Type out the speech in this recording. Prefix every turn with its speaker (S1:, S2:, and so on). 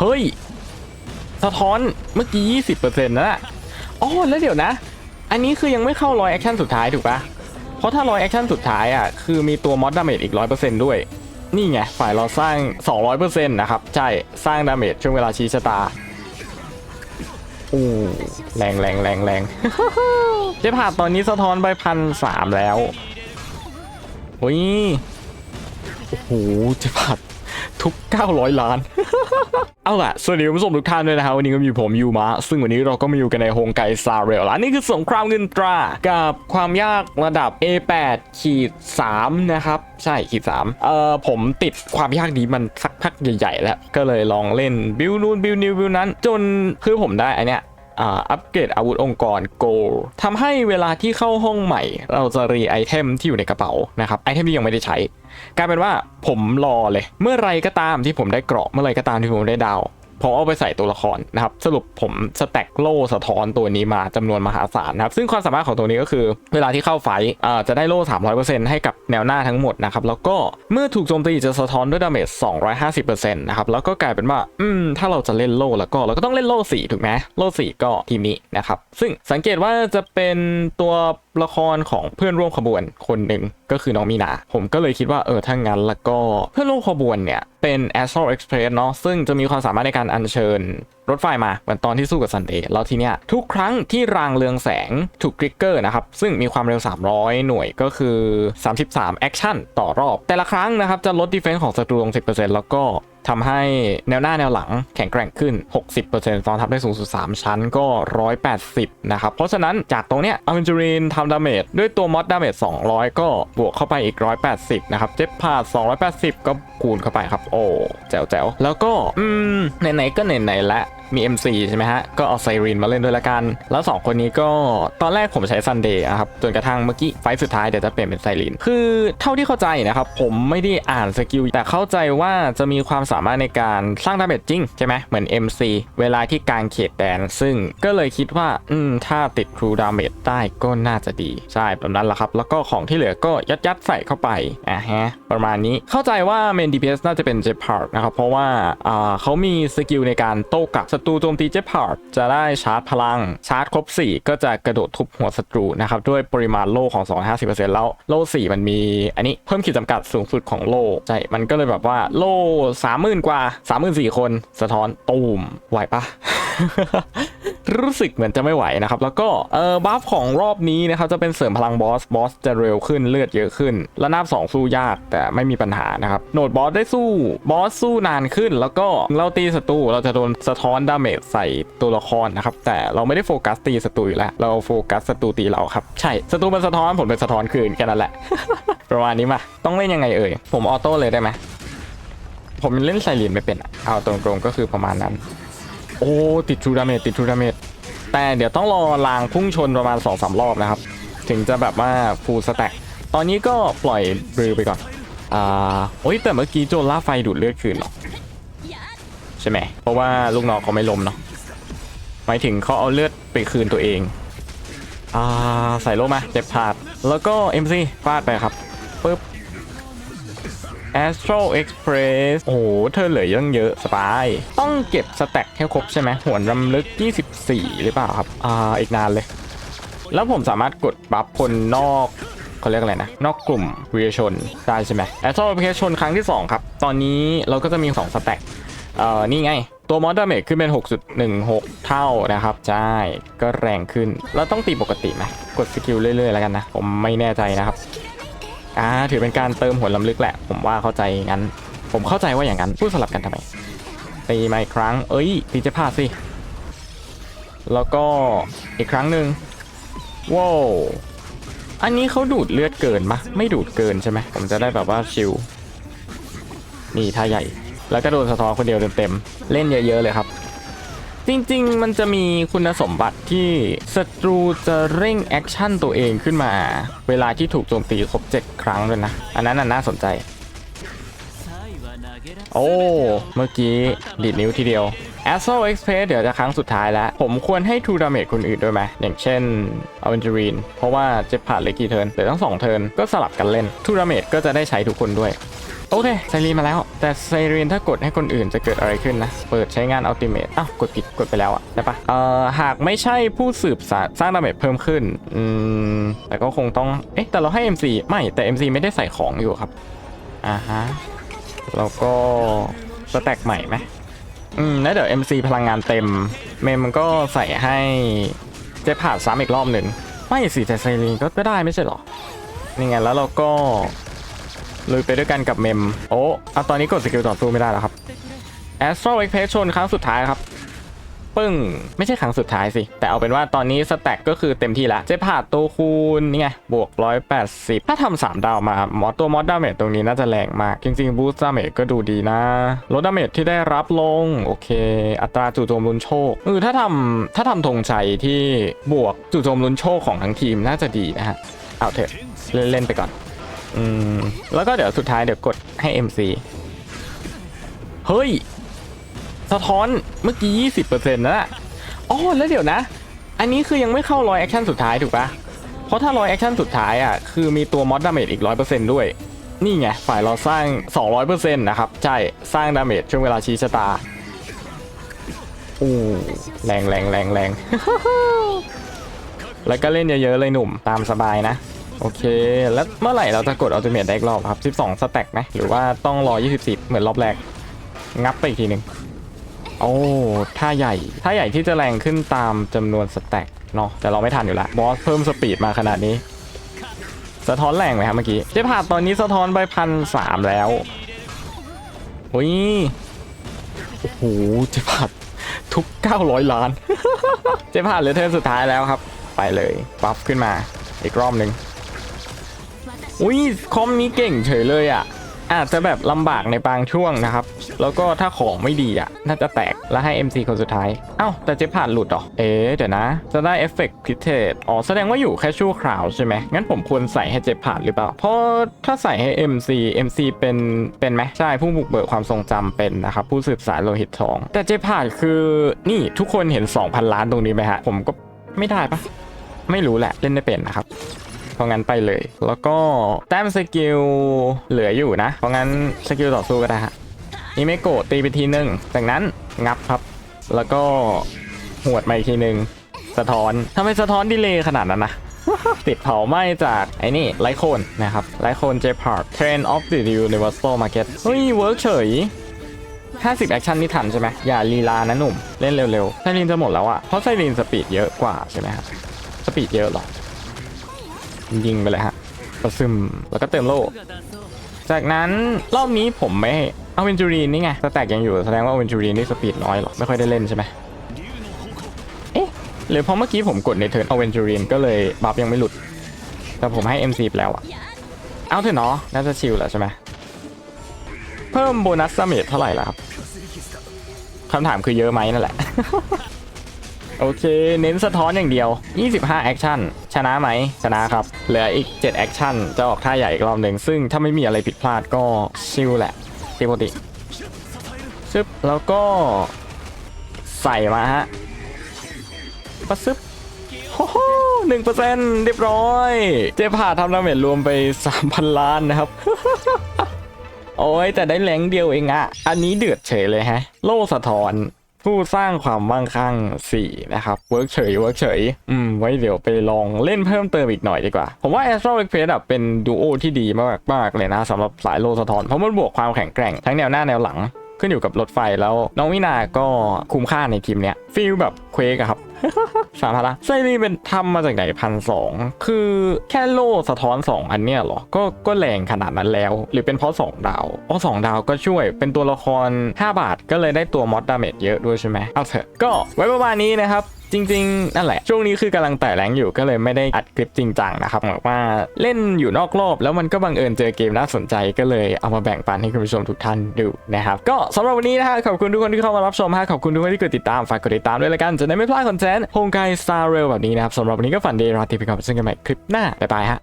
S1: เฮ้ย สะท้อนเมื่อกี้20%นะอ๋อแล้วเดี๋ยวนะ อันนี้คือยังไม่เข้าร้อยแอคชั่นสุดท้ายถูกปะเพราะถ้าร้อยแอคชั่นสุดท้ายอะคือมีตัวมอดดาเมจอีก100%ด้วย นี่ไง ฝ่ายเราสร้าง 200%นะครับ ใช่ สร้างดาเมจช่วงเวลาชี้ชะตาอู้แรงแรงแรงแรงเจ๊ผ่าตอนนี้สะท้อนไปพันสามแล้วโอ้ยโอ้โหเจ๊ผ่า ทุก 900 ล้าน เอาล่ะ สวัสดีคุณผู้ชมทุกท่านด้วยนะครับวันนี้ก็มีผมยูมะ ซึ่งวันนี้เราก็มาอยู่กันในโฮงไกซาเรลและนี่คือสงครามเงินตรา กับความยากระดับ A8 ขีด3นะครับ ใช่ขีด3เอ่อผมติดความยากนี้มันสักพักใหญ่ ๆ แล้ว ก็เลยลองเล่นบิวนู่นบิวนิวบิวนั้น จนคือผมได้อันเนี้ย อัปเกรดอาวุธองค์กร Go ทำให้เวลาที่เข้าห้องใหม่ เราจะรีไอเทมที่อยู่ในกระเป๋านะครับไอเทมที่ยังไม่ได้ใช้ กลายเป็นว่าผมรอเลย เมื่อไรก็ตามที่ผมได้เกราะเมื่อไรก็ตามที่ผมได้ดาว ผมเอาไปใส่ตัวละครนะครับสรุปผมสแต็กโล่สะท้อนตัวนี้มาจำนวนมหาศาลนะครับซึ่งความสามารถของตัวนี้ก็คือ เวลาที่เข้าไฟท์อ่าจะได้โล่ 300%ให้กับแนวหน้าทั้งหมดนะครับแล้วก็เมื่อถูกโจมตีจะสะท้อนด้วยดาเมจ 250%นะครับแล้วก็กลายเป็นว่าอืมถ้าเราจะเล่นโล่แล้วก็เราก็ต้องเล่นโล่4ถูกไหมโล่4ก็ทีมนี้นะครับซึ่งสังเกตว่าจะเป็นตัว ละครของเพื่อนร่วมขบวนคนหนึ่งก็คือน้องมีนา ผมก็เลยคิดว่าเออถ้างั้นแล้วก็เพื่อนร่วมขบวนเนี่ยเป็น Astral Express เนาะซึ่งจะมีความสามารถในการอัญเชิญรถไฟมาเหมือนตอนที่สู้กับซันเดย์แล้วทีเนี้ยทุกครั้งที่รางเรืองแสงถูกทริกเกอร์นะครับ ซึ่งมีความเร็ว 300 หน่วยก็คือ 33 แอคชั่นต่อรอบ แต่ละครั้งนะครับ จะลดดีเฟนส์ของศัตรูลง 10%แล้วก็ ทำให้แนวหน้าแนวหลังแข็งแกร่งขึ้น 60%ตอนทับได้สูงสุด 3 ชั้นก็ 180 นะครับ เพราะฉะนั้นจากตรงเนี้ยอเ n นจูรินทำดาเมจด้วยตัวมอสดาเมจ200 ก็บวกเข้าไปอีก 180 นะครับ เจ็บพาด280 ก็คูณเข้าไปครับ โอ้แจ๋วแจ๋วๆแล้วก็ อืม ไหนๆ ก็ไหนๆและ มี MC ใช่ไหมฮะ ก็เอาไซรินมาเล่นด้วยละกัน แล้ว 2 คนนี้ก็ตอนแรกผมใช้ซันเดย์นะครับ จนกระทั่งเมื่อกี้ไฟสุดท้ายเดี๋ยวจะเปลี่ยนเป็นไซริน คือเท่าที่เข้าใจนะครับ ผมไม่ได้อ่านสกิล แต่เข้าใจว่าจะมีความสามารถในการสร้างดาเมจจริงใช่ไหมเหมือน MC เวลาที่กลางเขตแดน ซึ่งก็เลยคิดว่า อืม ถ้าติด True Damage ได้ก็น่าจะดี ใช่แบบนั้นแหละครับ แล้วก็ของที่เหลือก็ยัดยัดๆใส่เข้าไป อะฮะ ประมาณนี้ เข้าใจว่าเมน DPS น่าจะเป็น j e t p a r k นะครับ เพราะว่า อ่าเขามีสกิลในการโต้กลับศัตรูโจมตีเจ็พาร์ดจะได้ชาร์จพลัง ชาร์จครบ 4 ก็จะกระโดดทุบหัวศัตรูนะครับ ด้วยปริมาณโล่ของ 250%แล้วโล่4มันมี อันนี้เพิ่มขีดจำกัดสูงสุดของโล่ใช่ มันก็เลยแบบว่าโล่30,000 กว่า 34,000คนสะท้อนตูมไหวปะ รู้สึกเหมือนจะไม่ไหวนะครับ แล้วก็เออบัฟของรอบนี้นะครับจะเป็นเสริมพลังบอสบอสจะเร็วขึ้นเลือดเยอะขึ้น และนาบ2สู้ยากแต่ไม่มีปัญหานะครับโหนดบอสได้สู้บอสสู้นานขึ้น แล้วก็เราตีศัตรูเราจะโดนสะท้อนดาเมจใส่ตัวละครนะครับแต่เราไม่ได้โฟกัสตีศัตรูอยู่แล้วเราโฟกัสศัตรูตีเราครับใช่ศัตรูมันสะท้อนผมเป็นสะท้อนคืนแค่นั้นแหละ ประมาณนี้มาต้องเล่นยังไงเอ่ยผมออโต้เลยได้ไหมผมเล่นไซเรียนไม่เป็นเอาตรงๆก็คือประมาณนั้น โอ้ติดทูดาเมจติดทูดาเมจแต่เดี๋ยวต้องรอรางพุ่งชนประมาณ2อสรอบนะครับ ถึงจะแบบว่าฟูลสแต็กตอนนี้ก็ปล่อยบลือไปก่อนอ่าโอ้ยแต่เมื่อกี้โจนล่าไฟดูดเลือดคืนเหรอใช่ไหมเพราะว่าลูกน้องเขาไม่ล้มเนาะหมายถึงเขาเอาเลือดไปคืนตัวเองอ่าใส่โลมาเจ็บพาดแล้วก็ MC ฟาดไปครับปึ๊บ Astral Express โอ้โห เธอเหลือยังเยอะสบาย ต้องเก็บสแต็กให้ครบใช่ไหมหวนรำลึก 24 หรือเปล่าครับ อ่า อีกนานเลย แล้วผมสามารถกดบัฟคนนอกเขาเรียกอะไรนะ นอกกลุ่มวิรชนได้ใช่ไหม Astral Express ชนครั้งที่ 2 ครับ ตอนนี้เราก็จะมี 2 สแต็กเอ่อ นี่ไง ตัวมอดดาเมจขึ้นเป็น 6.16 เท่านะครับ ใช่ ก็แรงขึ้น แล้วต้องตีปกติไหมกดสกิลเรื่อยๆ แล้วกันนะ ผมไม่แน่ใจนะครับ อ่าถือเป็นการเติมหัวลำลึกแหละ ผมว่าเข้าใจงั้น ผมเข้าใจว่าอย่างนั้นพูดสลับกันทำไมตีมาอีกครั้ง เอ้ยตีจะพลาดสิ แล้วก็อีกครั้งหนึ่งว้าวอันนี้เขาดูดเลือดเกินปะไม่ดูดเกินใช่ไหมผมจะได้แบบว่าชิลนี่ท่าใหญ่ แล้วก็โดนสะท้อนคนเดียวเต็มๆเล่นเยอะๆเลยครับ จริง ๆ มันจะมีคุณสมบัติที่ศัตรูจะเร่งแอคชั่นตัวเองขึ้นมา เวลาที่ถูกโจมตีครบ 7 ครั้งด้วยนะ อันนั้นน่าสนใจ โอ้ เมื่อกี้ดีดนิ้วทีเดียว a s s a l Express เดี๋ยวจะครั้งสุดท้ายแล้ว ผมควรให้ True Damage คนอื่นด้วยไหม อย่างเช่น a v e n t u r i n เพราะว่าเจ็บผ่านเลยกี่เทิร์นเดี๋ยวทั้ง2เทิร์นก็สลับกันเล่น True Damage ก็จะได้ใช้ทุกคนด้วย โอเคไซรีนมาแล้ว แต่ไซรีนถ้ากดให้คนอื่นจะเกิดอะไรขึ้นนะ เปิดใช้งานอัลติเมทอ้าวกดผิดกดไปแล้วอะใช่ปะเอ่อหากไม่ใช่ผู้สืบสารสร้างดาเมจเพิ่มขึ้นอืมแต่ก็คงต้องเอ๊ะแต่เราให้ MC ไม่แต่ MC ไม่ได้ใส่ของอยู่ครับอ่าฮะแล้วก็สแต็กใหม่ไหมอืมแล้วเดี๋ยว MC พลังงานเต็ม เมมมันก็ใส่ให้เจ๊ผ่าซ้ำอีกรอบหนึ่งไม่สิแต่ไซรีนก็ได้ไม่ใช่หรอนี่ไงแล้วเราก็ ลุยไปด้วยกันกับเมม โอ้เอาตอนนี้กดสกิลต่อสู้ไม่ได้แล้วครับ a s t r a l Express ชนครั้งสุดท้ายครับ ปึ้ง ไม่ใช่ครั้งสุดท้ายสิ แต่เอาเป็นว่าตอนนี้สแต็กก็คือเต็มที่แล้วเจ๊ผ่าตัวคูณนี่ไง บวก 180 ถ้าทำ3ดาวมามอตัวมอสดาเมจตรงนี้น่าจะแรงมาก จริงๆบูสต์ดาเมจก็ดูดีนะ ลดดาเมจที่ได้รับลง โอเค อัตราจู่โจมลุนโชคเออถ้าทำถ้าทำธงชัยที่บวกจู่โจมลุนโชคของทั้งทีมน่าจะดีนะฮะ เอาเถอะเล่นๆไปก่อน อืมแล้วก็เดี๋ยวสุดท้ายเดี๋ยวกดให้ MC เฮ้ย สะท้อนเมื่อกี้20%นะน่ะอ๋อแล้วเดี๋ยวนะ อันนี้คือยังไม่เข้าร้อยแอคชั่นสุดท้ายถูกปะเพราะถ้าร้อยแอคชั่นสุดท้ายอะคือมีตัวมอดดาเมจอีก100%ด้วย นี่ไง ฝ่ายเราสร้าง200%นะครับ ใช่ สร้างดาเมจช่วงเวลาชี้ชะตาอู้แรงแรงแรงแรงแล้วก็เล่นเยอะๆเลยหนุ่มตามสบายนะ โอเค แล้วเมื่อไหร่เราจะกดอัลติเมทได้อีกรอบครับ 12 สแต็กไหมหรือว่าต้องรอ 24 เหมือนรอบแรก งับไปอีกทีหนึ่งโอ้ท่าใหญ่ท่าใหญ่ที่จะแรงขึ้นตามจำนวนสแต็กเนาะแต่เราไม่ทันอยู่ละบอสเพิ่มสปีดมาขนาดนี้ สะท้อนแรงไหมครับเมื่อกี้เจ๊ผ่าตอนนี้สะท้อนไปพันสามแล้วโอ้ยโอ้โหเจ๊ผ่าทุก 900 ล้าน เจ๊ผ่าเหลือเทิร์นสุดท้ายแล้วครับ ไปเลยบัฟขึ้นมาอีกรอบหนึ่ง อุ้ยคอมนี้เก่งเฉยเลยอะ อาจจะแบบลำบากในบางช่วงนะครับ แล้วก็ถ้าของไม่ดีอะ น่าจะแตกแล้วให้ MC คนสุดท้าย เอ้า แต่เจ๊ผ่านหลุดเหรอ เอ๊เดี๋ยวนะ จะได้เอฟเฟกต์พิเศษอ๋อ แสดงว่าอยู่แค่ชั่วคราวใช่ไหมงั้นผมควรใส่ให้เจ๊ผ่านหรือเปล่า เพราะถ้าใส่ให้ MC MC เป็นเป็นไหมใช่ผู้บุกเบิกความทรงจำเป็นนะครับ ผู้สืบสารโลหิตทอง แต่เจ๊ผ่านคือนี่ทุกคนเห็น 2,000 ล้านตรงนี้ไหมฮะผมก็ไม่ได้ปะไม่รู้แหละเล่นไม่เป็นนะครับ เพราะงั้นไปเลย แล้วก็แต้มสกิลเหลืออยู่นะ เพราะงั้นสกิลต่อสู้ก็ได้ฮะนี่ไม่โกรธตีไปทีหนึ่งจากนั้นงับครับ แล้วก็หวดมาอีกทีหนึ่งสะท้อนทำไมสะท้อนดีเลย์ขนาดนั้นนะติดเผาไหม้จากไอ้นี่ไลโคนนะครับไลโคนเจพาร์ t เทรนออฟดิว Universal Market เฮ้ยเวิร์กเฉย50แอคชั่นนี่ทันใช่ไหมอย่าลีลานะหนุ่ม เล่นเร็วๆไซรินจะหมดแล้วอะเพราะไซรินสปีดเยอะกว่าใช่ไหมครับ สปีดเยอะหรอ ยิงไปเลยฮะประซึมแล้วก็เติมโล่จากนั้นรอบนี้ผมไม่เอาเวนจูรีนนี่ไงสแต็กยังอยู่แสดงว่าเวนจูรีนนี่สปีดน้อยหรอกไม่ค่อยได้เล่นใช่ไหมเอ๊ะหรือเพราะเมื่อกี้ผมกดในเทิร์นเอาเวนจูรีนก็เลยบัฟยังไม่หลุด แต่ผมให้ MC แล้วอะเอาเถอะเนาะน่าจะชิลแล้วใช่ไหมเพิ่มโบนัสดาเมจเท่าไหร่ล่ะครับคำถามคือเยอะไหมนั่นแหละ โอเค เน้นสะท้อนอย่างเดียว 25 แอคชั่น ชนะไหม ชนะครับ เหลืออีก 7 แอคชั่น จะออกท่าใหญ่อีกรอบหนึ่ง ซึ่งถ้าไม่มีอะไรผิดพลาดก็ชิลแหละปกติชึบ แล้วก็ใส่มาฮะปะซึบโอ้โหหนึ่งเปอร์เซ็นต์เรียบร้อย เจ๊ผ่าทำดาเมจรวมไป 3,000 ล้านนะครับ โอ้ยแต่ได้แรงเดียวเองอะอันนี้เดือดเฉยเลยฮะ โล่สะท้อน ผู้สร้างความมั่งคั่ง4นะครับเวิร์กเฉยเวิร์กเฉยอืมไว้เดี๋ยวไปลองเล่นเพิ่มเติมอีกหน่อยดีกว่า ผมว่า Astral Express อะเป็นดูโอที่ดีมากมากๆเลยนะสำหรับสายโลสะท้อนเพราะมันบวกความแข็งแกร่งทั้งแนวหน้าแนวหลัง ขึ้นอยู่กับรถไฟแล้วน้องวินาก็คุ้มค่าในทีมเนี้ยฟีลแบบเควกอะครับสามพันละไซรีเป็นทำมาจากไหนพันสองคือแค่โล่สะท้อน 2 อันเนี้ยหรอ ก็ก็แรงขนาดนั้นแล้ว หรือเป็นเพราะ 2 ดาวอ๋อสองดาวก็ช่วยเป็นตัวละคร 5 บาทก็เลยได้ตัวมอสดาเมจเยอะด้วยใช่ไหมเอาเถอะก็ไว้ประมาณนี้นะครับ จริงๆ นั่นแหละ ช่วงนี้คือกำลังแต่แรงอยู่ก็เลยไม่ได้อัดคลิปจริงจังนะครับบอกว่าเล่นอยู่นอกรอบแล้วมันก็บังเอิญเจอเกมน่าสนใจก็เลยเอามาแบ่งปันให้คุณผู้ชมทุกท่านดูนะครับก็สำหรับวันนี้นะฮะขอบคุณทุกคนที่เข้ามารับชมฮะขอบคุณทุกคนที่กดติดตามฝากกดติดตามด้วยละกันจะได้ไม่พลาดคอนเทนต์โฮงไกสตาร์เรลแบบนี้นะครับสำหรับวันนี้ก็ฝันดีราตรีเปก่อนเจอกันใหม่คลิปหน้าบ๊ายบายฮะ